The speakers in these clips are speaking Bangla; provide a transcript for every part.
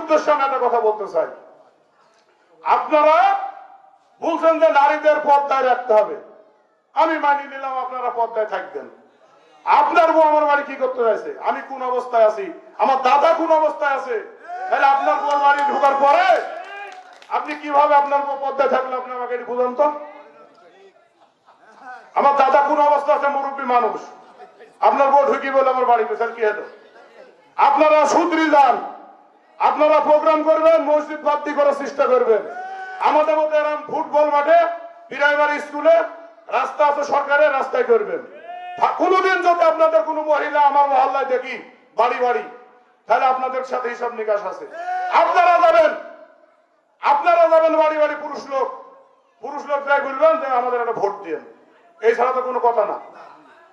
উদ্দেশ্যে আমি একটা কথা বলতে চাই। আপনারা বলছেন যে নারীদের পর্দায় রাখতে হবে। আমি মানি নিলাম আপনারা পর্দায় থাকবেন। আপনার বউ আমার বাড়ি কি করতে চাইছে? আমি কোন অবস্থায় আছি? আমার দাদা কোন অবস্থায় আছে? তাহলে আপনার বউ বাড়ি ঢোকার পরে আপনি কীভাবে আপনার বউ পর্দায় থাকলে আপনি আমাকে একটু বুঝান তো? আমার দাদা কোন অবস্থা আছে? মুরব্বী মানুষ। আপনার বউ ঢুকি বলে আমার বাড়িতে স্যার কি হলো? আপনারা সুদরি যান আপনারা প্রোগ্রাম করবেন, মসজিদ বাদ্দি করার চেষ্টা করবেন। আমাদের মধ্যে এরকম ফুটবল মাঠে, বিরাইবাড়ি স্কুলে রাস্তা আছে সরকারের, রাস্তায় করবেন। কোনোদিন যদি আপনাদের কোনো মহিলা আমার মহল্লায় দেখি, বাড়ি বাড়ি, তাহলে আপনাদের সাথে হিসাব নিকাশ আছে। আপনারা যাবেন আপনারা যাবেন বাড়ি বাড়ি পুরুষ লোক। পুরুষ লোক যাই বলবেন যে আমাদের একটা ভোট দিয়ে এই ছাড়া তো কোনো কথা না।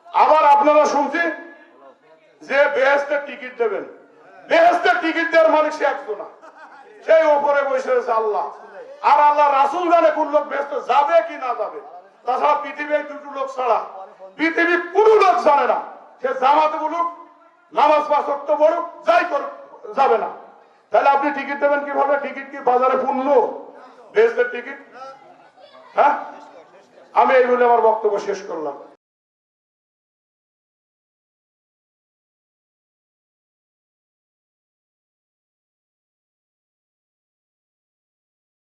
আবার আপনারা শুনছি যে বেহেস্তের টিকিট দেবেন। বেহেস্তের টিকিট দেওয়ার মালিক সে একজন না। সেই ওপরে বসে আছে আল্লাহ। আর আল্লাহ রাসুল জানে কোন লোক বেহেস্ত যাবে কি না যাবে। তাছাড়া পৃথিবীর দুটো লোক ছাড়া পৃথিবীর কোন লোক জানে না। সে জামাতে বলুক, নামাজ ওয়াক্ত পড়ুক যাই করুক, যাবে না। তাহলে আপনি টিকিট দেবেন কীভাবে? টিকিট কি বাজারে পূর্ণ? বেহেস্তের টিকিট? হ্যাঁ? আমি এই বলে আমার বক্তব্য শেষ করলাম।